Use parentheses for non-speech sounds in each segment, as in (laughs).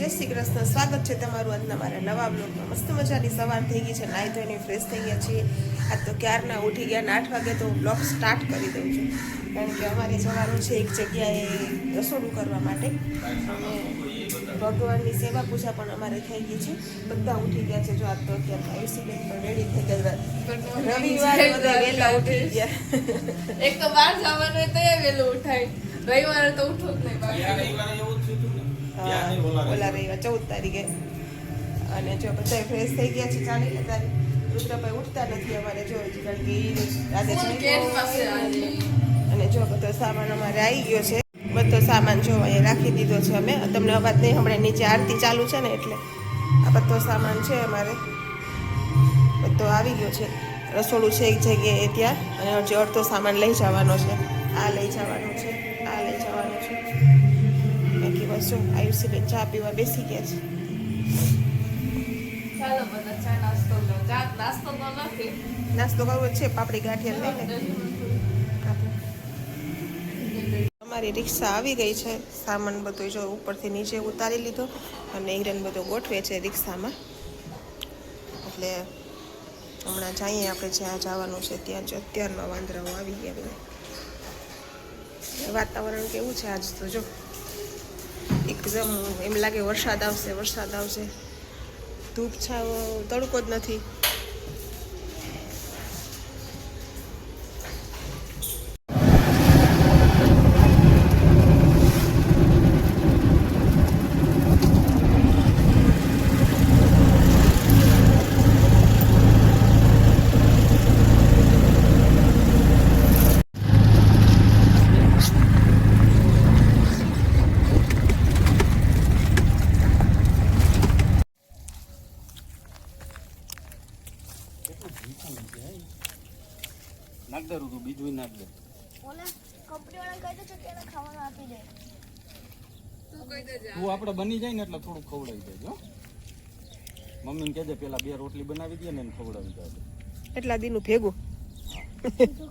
જય શ્રી કૃષ્ણ. સ્વાગત છે તમારું આજના મારા નવા બ્લોગમાં. મસ્ત મજાની સવાર થઈ ગઈ છે. નાહી ધોઈને ફ્રેશ થઈ ગયા છીએ. આજ તો ક્યારના ઉઠી ગયા ને આઠ વાગે તો હું બ્લોગ સ્ટાર્ટ કરી દઉં છું. કારણ કે અમારે જવાનું છે એક જગ્યાએ રસોડું કરવા માટે. અને ભગવાનની સેવા પૂજા પણ અમારે થઈ ગઈ છે. બધા ઉઠી ગયા છે. જો આજ તો અત્યારે આયુષીબેન પણ રેડી થઈ ગયા. રવિવારે બધા વહેલા ઉઠી ગયા. એક તો બહાર જવાનું હોય તો વહેલું ઉઠાય. રવિવારે તો ઉઠો જ નહીં ઓલા રવિવાર ચૌદ તારીખે. અને જો બધા ફ્રેશ થઈ ગયા છે ચાલી તારીખ રુદ્રભાઈ ઉઠતા નથી અમારે જો કારણ કે આજે. અને જો બધો સામાન અમારે આવી ગયો છે. બધો સામાન જો અહીંયા રાખી દીધો છે અમે. તમને અવાજ નહીં હમણાં નીચે આરતી ચાલુ છે ને એટલે આ બધો સામાન છે અમારે. બધો આવી ગયો છે. રસોડું છે એક જગ્યાએ ત્યાં. અને હજી અડધો સામાન લઈ જવાનો છે. આ લઈ જવાનો છે આ લઈ જવાનો છે. બસ જો આયુષીબેન ચા પીવા બેસી ગયા છે. ચાલો બધા ચા નાસ્તો ચા નાસ્તો તો નથી. નાસ્તો કરવો જ છે પાપડી ગાંઠિયા લઈને. અમારી રિક્ષા આવી ગઈ છે. સામાન બધો જો ઉપરથી નીચે ઉતારી લીધો અને હિરન બધો ગોઠવે છે રિક્ષામાં. એટલે હમણાં જઈએ આપણે જ્યાં જવાનું છે ત્યાં જ અત્યારમાં વાંદરાઓ આવી ગયા બધા. વાતાવરણ કેવું છે આજ તો જો. એકદમ એમ લાગે વરસાદ આવશે વરસાદ આવશે. ધૂપ છાવ તડકો જ નથી નાખ દે તું બીજું નાખ દે ઓલા કંપનીવાળા કહી દે છે કે એને ખાવાનું આપી દે તું કહી દેજે તું આપણે બની જાય ને એટલે થોડુંક ખવડાવી દેજો મમ્મી મમ્મીને કહેજે પેલા બે રોટલી બનાવી દે ને એને ખવડાવી દેજો. એટલા દીનું ભેગું? તો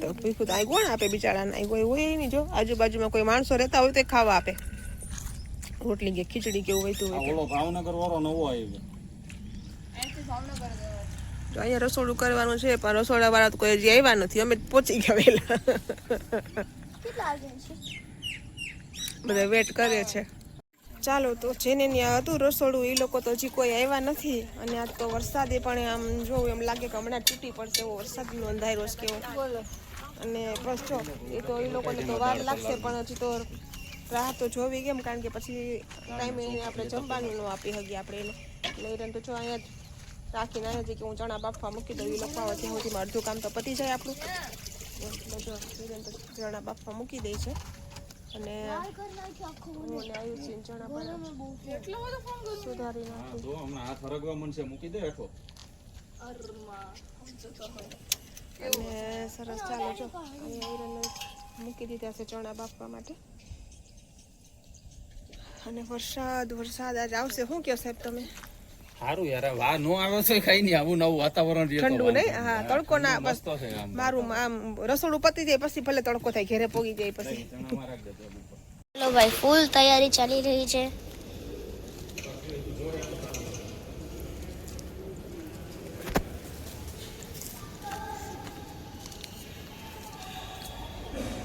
તો ભીખું તો આ કોણ આપે બિચારાને? આ કોઈ હોય નહીં જો. આજુબાજુમાં કોઈ માણસો રહેતા હોય તો ખાવા આપે. રોટલી કે ખીચડી કેવું હોય ઓલો ભાવનગર વાળો નવો આવ્યો. તો અહીંયા રસોડું કરવાનું છે પણ રસોડા વાળા તો કોઈ હજી આવ્યા નથી. અમે જ પહોંચી ગયા વહેલા. બધા વેટ કરે છે. ચાલો તો જેને ત્યાં હતું રસોડું એ લોકો તો હજી કોઈ આવ્યા નથી. અને આજ તો વરસાદે પણ આમ જોવું એમ લાગે કે હમણાં તૂટી પડશે એવો વરસાદનો અંધારો છે કેવો. અને બસ જો એ તો એ લોકોને તો વાર લાગશે પણ હજી તો રાહ તો જોવી કેમ? કારણ કે પછી ટાઈમે એને આપણે જમવાનું ન આપી શકીએ આપણે એને. એટલે એને તો જો અહીંયા જ રાખીને આવ્યા છે કે હું ચણા બાફવા મૂકી દઉં એ લોકો આવે ત્યાં સુધીમાં અડધું કામ તો પતી જાય આપણું. જો ચણા બાફવા મૂકી દે છે. અને હું અને ચણા બહુ એટલો બધો ફોન કરું સુધારી નાખું. તો હમણાં હાથ હરગવા મનશે. મૂકી દે હેઠો. અને સરસ ચાલો જો. અહીંયા હિરણને મૂકી દીધા છે ચણા બાફવા માટે. અને વરસાદ વરસાદ આજ આવશે. શું કહો સાહેબ તમે? સારું યાર વા નો આવે છે કઈ નહીં આવું નવું વાતાવરણ ઠંડુ નહીં? હા તડકો ના બસ મારું આમ રસોડું પતી જાય પછી ભલે તડકો થાય ઘેરે પોગી જાય પછી. ચલો ભાઈ ફૂલ તૈયારી ચાલી રહી છે.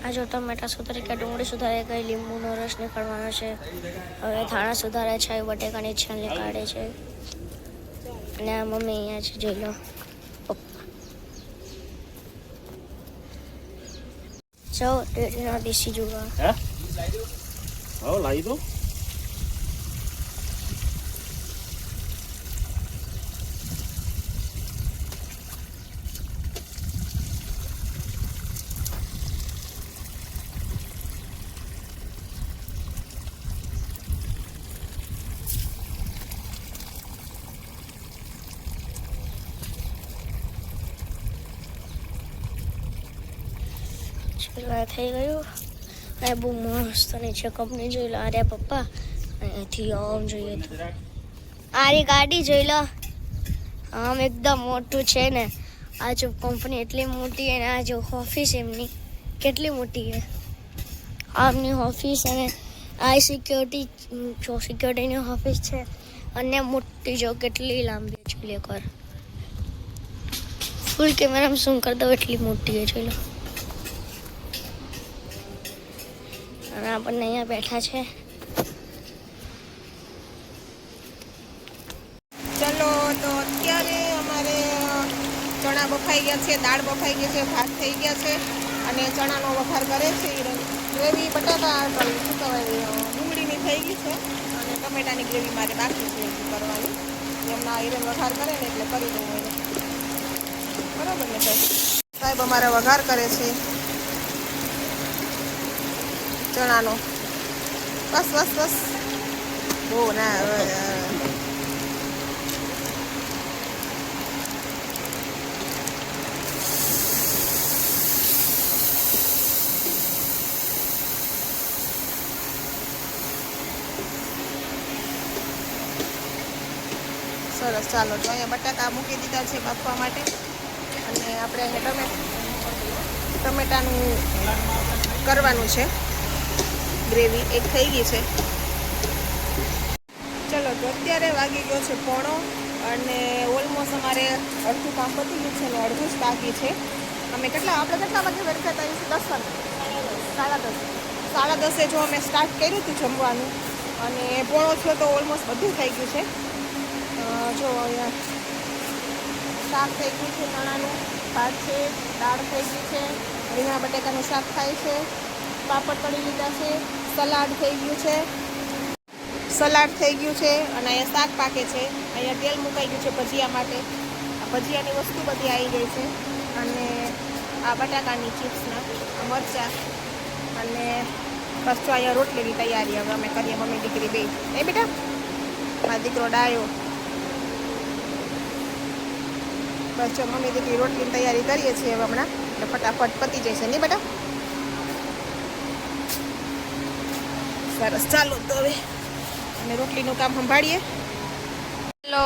આ જો ટમેટા સુધારી કે ડુંગળી સુધારે કઈ લીંબુનો રસ નીકળવાનો છે. હવે ધાણા સુધારે છે બટેકાની છાલ નીકાળે છે. અને આ મમ્મી અહીંયા છે, જોઈ લો. પપ્પા જાઓ ડેડીના દેશી જોવા. હે? હો, લાવી દો. થઈ ગયું. આ બહુ મસ્તની છે કંપની જોઈ લો. અરે પપ્પા. અહીંથી આમ જોઈએ તો. આરી ગાડી જોઈ લો. આમ એકદમ મોટું છે ને. આ જો કંપની એટલી મોટી અને આ જો ઓફિસ એમની કેટલી મોટી છે. આમની ઓફિસ અને આ સિક્યોરિટી જો સિક્યોરિટીની ઓફિસ છે, અને મોટી જો કેટલી લાંબી છે લેકર ફૂલ કેમેરામાં શું કરતા એટલી મોટી છે લો. અને આપણને અહીંયા બેઠા છે. ચલો તો અત્યારે અમારે ચણા બફાઈ ગયા છે દાળ બફાઈ ગઈ છે ભાત થઈ ગયા છે અને ચણાનો વઘાર કરે છે ગ્રેવી sorry, શું કહેવાય ડુંગળીની થઈ ગઈ છે અને ટમેટાની ગ્રેવી મારે બાકી છે કરવાની. એમના હિરેન વઘાર કરે ને એટલે કરી દઉં બરાબર ને સાહેબ અમારા વઘાર કરે છે. ચણાનો. બસ બસ બસ. બહુ ના અ, સરસ. ચાલો તો અહીંયા બટાકા મૂકી દીધા છે બાફવા માટે. અને આપણે અહીંયા ટમે ટમેટાનું કરવાનું છે. ગ્રેવી એક થઈ ગઈ છે. ચલો, તો અત્યારે વાગી ગયો છે પોણો અને ઓલમોસ્ટ અમારે અડધું કામ પતી ગયું છે અને અડધું જ બાકી છે. અમે કેટલા, આપણે કેટલા વાગે વેરખા હતા? દસ વાગે? સાડા દસ. સાડા દસે જો અમે સ્ટાર્ટ કર્યું હતું જમવાનું અને પોણો થયો તો ઓલમોસ્ટ બધું થઈ ગયું છે. જો અહીંયા શાક થઈ ગયું છે, ચણાનું ભાત છે, દાળ થઈ ગઈ છે, રીંગણા બટેકાનું શાક થાય છે, પાપડ તળી લીધા છે સલાડ થઈ ગયું છે. સલાડ થઈ ગયું છે અને અહીંયા શાક પાકે છે. અહીંયા તેલ મુકાઈ ગયું છે ભજીયા માટે. ભજીયાની વસ્તુ બધી આવી ગઈ છે. અને આ બટાકાની ચિપ્સના મરચાં અને બસ જો અહીંયા રોટલીની તૈયારી હવે અમે કરીએ મમ્મી દીકરી બે. એ બેટા, મારો દીકરો ડાયો. બસ જો મમ્મી દીકરી રોટલીની તૈયારી કરીએ છીએ હવે હમણાં. એટલે ફટાફટ પતી જશે. નહીં બેટા? સરસ. ચાલો તો હવે અમે રોટલીનું કામ સંભાળીએ. હેલો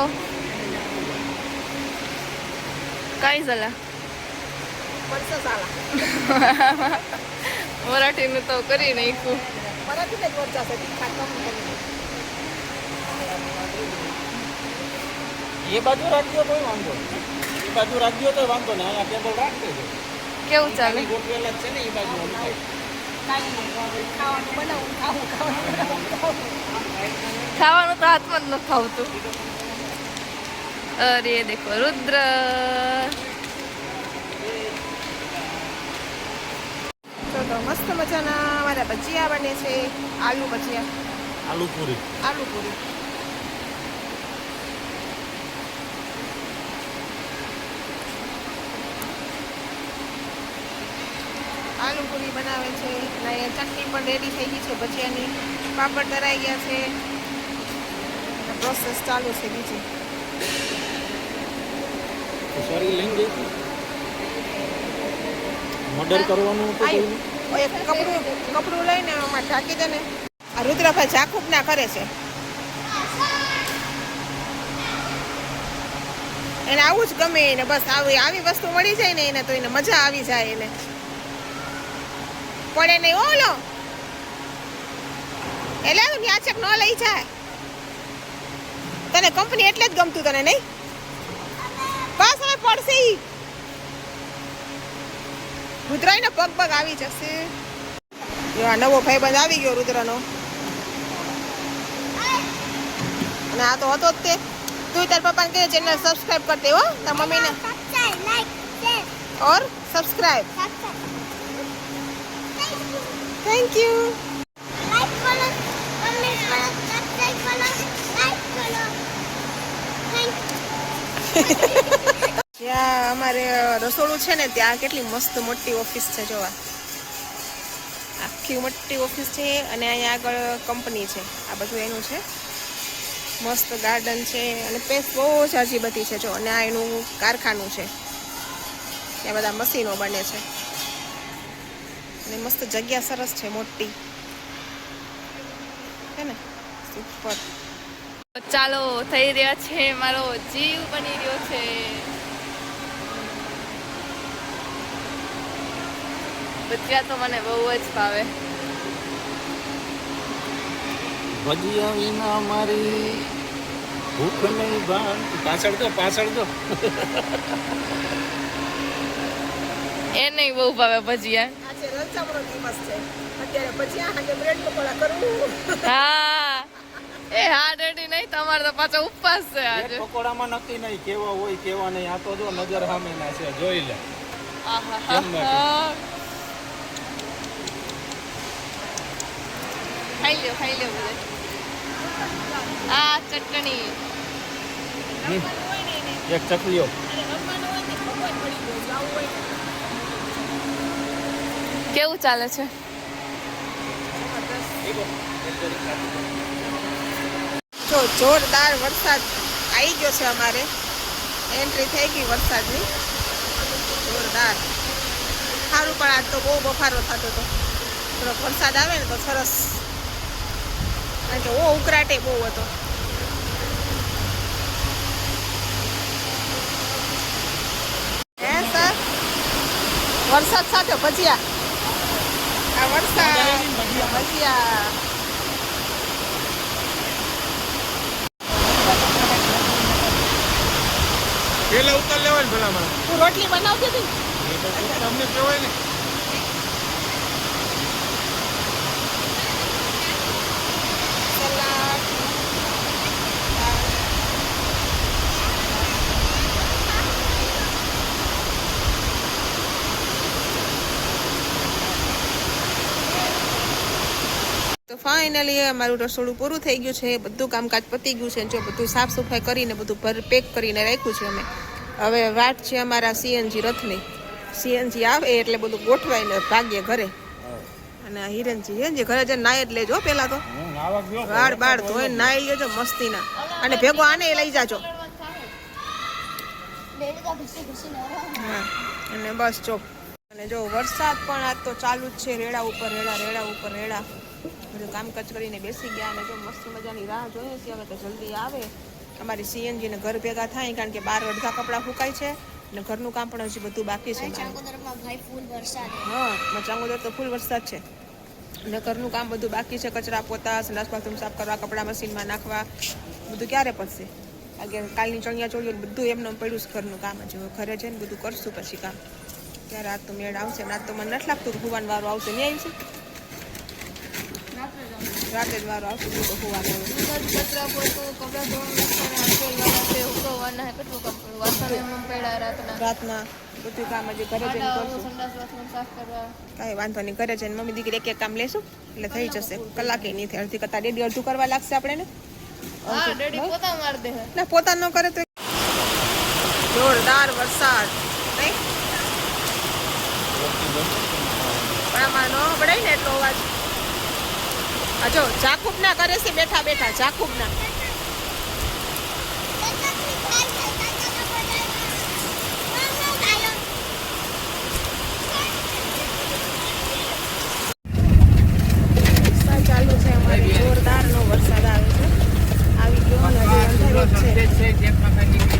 કઈ જલા મરાઠીનું તો કરી નાખ્યું. એ બાજુ રાખજો તો વાંધો એ બાજુ રાખજો તો વાંધો ને અહીંયા ટેબલ રાખજો. કેવું ચાલે? ગોઠવેલા છે ને એ બાજુ ખાવાનું તો હાથમાં જ ન ખાવતું અરે દેખો રુદ્ર. તો તો મસ્ત મજાના મારા ભજીયા બને છે આલુ ભજીયા. આલુ પૂરી. આલુ પૂરી આલુ પૂરી બનાવે છે. અને ચટણી પણ રેડી થઈ ગઈ છે. ભજીયાની પાપડ તરાઈ ગયા છે. પ્રોસેસ ચાલુ છે બીજી. સોરી લઈને ગઈ? મર્ડર કરવાનું હતું આયુ. કોઈનું? એક કપડું કપડું લઈને આમાં ઢાંકી દે ને. આ રુદ્રભાઈ જાકુબ ના કરે છે. એને આવું જ ગમે એને. બસ આવી આવી વસ્તુ મળી જાય ને એને તો એને મજા આવી જાય એને. પડે નહીં. ઓલો એટલે ન્યાચક ન લઈ જાય. તને કંપની એટલે જ ગમતું તને નહીં? બસ હવે પડશે રુદ્રાઈનો પગ પગ આવી જશે. આ નવો ભાઈબંધ આવી ગયો રુદ્રનો. અને આ તો હતો જ તે. તું તાર પપ્પાને કહે ચેનલ સબસ્ક્રાઇબ કરતે હો. તાર મમ્મીને. ઓર સબસ્ક્રાઇબ થેન્ક યુ (laughs) ત્યાં અમારે રસોડું છે ને, ત્યાં કેટલી મસ્ત મોટી ઓફિસ છે, જોવા. આખી મોટી ઓફિસ છે અને અહીંયા આગળ કંપની છે. આ બધું એનું છે. મસ્ત ગાર્ડન છે અને પેસ બહુ જાજી બધી છે, જો. અને આ એનું કારખાનું છે. ત્યાં બધા મશીનો બને છે. અને મસ્ત જગ્યા સરસ છે મોટી. હે ને? સુપર ચાલો થઈ રહ્યા છે મારો જીવ બની રહ્યો છે. ભજીયા તો મને બહુ જ ભાવે. ભજીયા વિના મારી ભૂખ નહીં ભાન. પાછળ જો પાછળ જો એ નહીં બહુ ભાવે ભજીયા. આજે દિવસ છે. અત્યારે પછી આજે બ્રેડ પકોડા કરવું હા. એ હા ડેડી નહીં તમારે તો પાછો ઉપવાસ છે આજે. પકોડામાં નક્કી નહીં કેવા હોય કેવા નહીં. આ તો જો નજર સામે છે જોઈ લે. કેમ નથી? આહાહા. ખાઈ લ્યો ખાઈ લ્યો બધે. આ ચટણી. એક ચકલીઓ. કેવું ચાલે છે? જો જોરદાર વરસાદ આવી ગયો છે અમારે. એન્ટ્રી થઈ ગઈ વરસાદની. જોરદાર. સારું, પણ આજ તો બહુ બફારો થતો હતો. થોડોક વરસાદ આવે ને તો સરસ. કારણ કે ઓ, ઉકરાટે બહુ હતો. હે, સર? વરસાદ સાથે ભજીયા. વરસાદ પેલા ઉતાર લેવાય ને ભલામાં તું રોટલી બનાવતી હતી તમને કહેવાય ને સલાડ તો ફાઇનલી અમારું રસોડું પૂરું થઈ ગયું છે બધું કામકાજ પતી ગયું છે જો બધું સાફ સફાઈ કરીને બધું ભર પેક કરીને રાખ્યું છે અમે. હવે વાટ છે અમારા સીએનજી રથની. સીએનજી આવે એટલે બધું ગોઠવાઈને ભાગીએ ઘરે. અને હિરણજી હે ઘરે જઈને નાય જ લેજો પેલા તો. વાળ બાળ ધોઈને નાઈ લેજો મસ્તીના. અને ભેગો આને લઈ જાજો. હા અને બસ જો. અને જો વરસાદ પણ આજ તો ચાલુ જ છે રેડા ઉપર રેડા રેડા ઉપર રેડા. બધું કામકાજ કરીને બેસી ગયા અને જો મસ્ત મજાની રાહ જોઈએ છીએ હવે તો જલ્દી આવે. અમારી સીએનજીને ઘર ભેગા થાય કારણ કે બાર અડધા કપડાં ફૂકાય છે અને ઘરનું કામ પણ હજી બધું બાકી છે હા ચાંગોદર તો ફૂલ વરસાદ છે. અને ઘરનું કામ બધું બાકી છે કચરા પોતા સંડાસ બાથરૂમ સાફ કરવા કપડાં મશીનમાં નાખવા. બધું ક્યારે પડશે? કારણ કે કાલની ચણિયા ચોળીઓ બધું એમને એમ પડ્યું છે ઘરનું કામ. જ ઘરે જઈને બધું કરશું પછી કામ. ત્યારે આજ તો મેળ આવશે આજ તો મને નથી લાગતું કે ભુવાન વારો આવશે નહીં આવશે રાતે જ વારો આવશે તો હુવાનો. કચરા પોતું કપડાં ધોવાનું ખોલવાના છે ઉકવવાના છે કેટલું વાસણ એમ પડ્યા રાતના રાતના બધું કામ હજી ઘરે જઈને કરશું. સાફ કરવા. કાંઈ વાંધો નહીં ઘરે જઈને મમ્મી દીકરી એક એક કામ લેશું એટલે થઈ જશે. કલાકે નહીં થાય અડધી કરતા ડેડી અડધું કરવા લાગશે આપણે ને હા પોતા ના પોતા ન કરે તો જોરદાર વરસાદ. નહીં? પણ આમાં ન પડાય ને એટલો અવાજ. જો જાકુબ ના કરે છે બેઠા બેઠા જાકુબ ના વરસાદ ચાલુ છે અમારે જોરદાર નો વરસાદ આવે છે આવી ગયો અને હજી અંધારું જ છે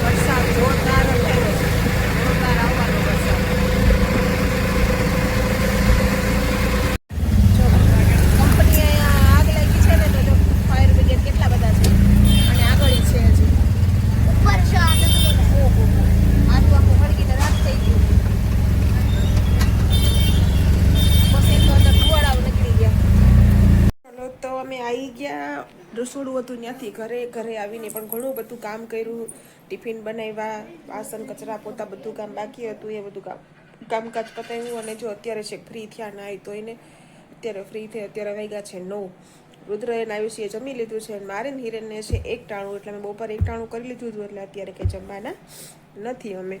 વરસાદ જોરદાર અંધારો છે જોરદાર આવવાનો વરસાદ જો કંપની અહીંયા આગ લાગી છે ને તો જો ફાયર બ્રિગેડ કેટલા બધા છે અને આગળ ઈ છે હજી ઉપર છે આ તો બધું. ઓહો આટલું આખું હળગીને રાત થઈ ગયું બસ એક તો અંદર કુવાડાઓ નીકળી ગયા ચાલો તો અમે આવી ગયા રસોડું હતું ત્યાંથી ઘરે ઘરે આવીને પણ ઘણું બધું કામ કર્યું. ટિફિન બનાવ્યા, વાસણ, કચરા, પોતા બધું કામ બાકી હતું, એ બધું કામ, કામકાજ પતાવ્યું. અને જો અત્યારે છે, ફ્રી થયા ના તો એને અત્યારે ફ્રી થઈ અત્યારે વાગ્યા છે નવ. રુદ્ર એને આવ્યું છે એ જમી લીધું છે. મારે ને હિરેનને છે એક ટાણું, એટલે અમે બપોરે એક ટાણું કરી લીધું હતું, એટલે અત્યારે કંઈ જમવાના નથી અમે.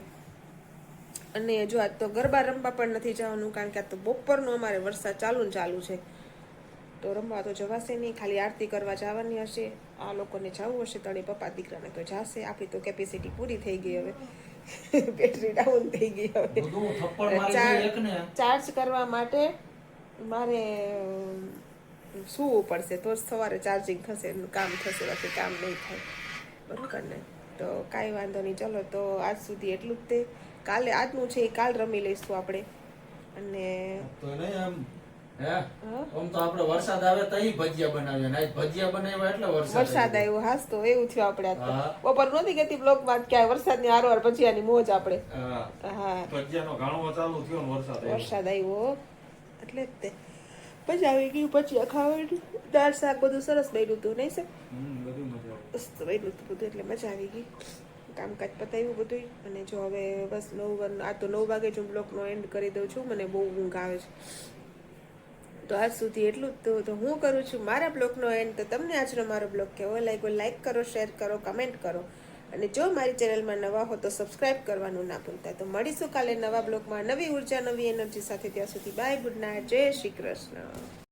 અને જો આજ તો ગરબા રમવા પણ નથી જવાનું, કારણ કે આજ તો બપોરનો અમારે વરસાદ ચાલુ ને ચાલુ છે. તો રમવા તો જવાશે નહીં ખાલી આરતી કરવા જવાની હશે. આ લોકોને જવું હશે તણી પપ્પા દીકરાને તો જાશે. આપણી તો કેપેસિટી પૂરી થઈ ગઈ હવે. બેટરી ડાઉન થઈ ગઈ હવે. ચાર્જ કરવા માટે મારે સૂવું પડશે. તો જ સવારે ચાર્જિંગ થશે કામ થશે બાકી કામ નહીં થાય. બરાબર ને? તો કાંઈ વાંધો નહીં. ચલો તો આજ સુધી એટલું જ તે. કાલે આજનું છે એ કાલ રમી લઈશું આપણે. અને આમ તો આપણે વરસાદ આવે તઈ ભજીયા બનાવ્યા ને ભજીયા બનાવ્યા એટલે વરસાદ વરસાદ આવ્યો. હાસ તો એવું થયું આપણે બપોર નહોતી કેતી બ્લોકમાં કે વરસાદની હારોહાર ભજીયાની મોજ આપણે. હા. હા. ભજીયાનો ઘાણો ચાલુ થયો ને વરસાદ આવ્યો. વરસાદ આવ્યો એટલે જ તે. પછી આવી ગયું પછી ખાવાનું. દાળ શાક બધું સરસ બન્યું હતું નહીં સર. મસ્ત બન્યું હતું બધું એટલે મજા આવી ગઈ. કામકાજ પતાવ્યું બધું અને જો હવે બસ નવ આ તો નવ વાગે જ હું બ્લોકનો એન્ડ કરી દઉં છું. મને બહુ ઊંઘ આવે છે. તો આજ સુધી એટલું જ. તો હું કરું છું મારા બ્લોગનો એન્ડ તો તમને આજનો મારો બ્લોગ કેવો લાગ્યો? લાઇક કરો શેર કરો કમેન્ટ કરો. અને જો મારી ચેનલમાં નવા હો તો સબસ્ક્રાઇબ કરવાનું ના ભૂલતા. તો મળીશું કાલે નવા બ્લોગમાં. નવી ઊર્જા, નવી એનર્જી સાથે ત્યાં સુધી બાય ગુડ નાઇટ જય શ્રી કૃષ્ણ.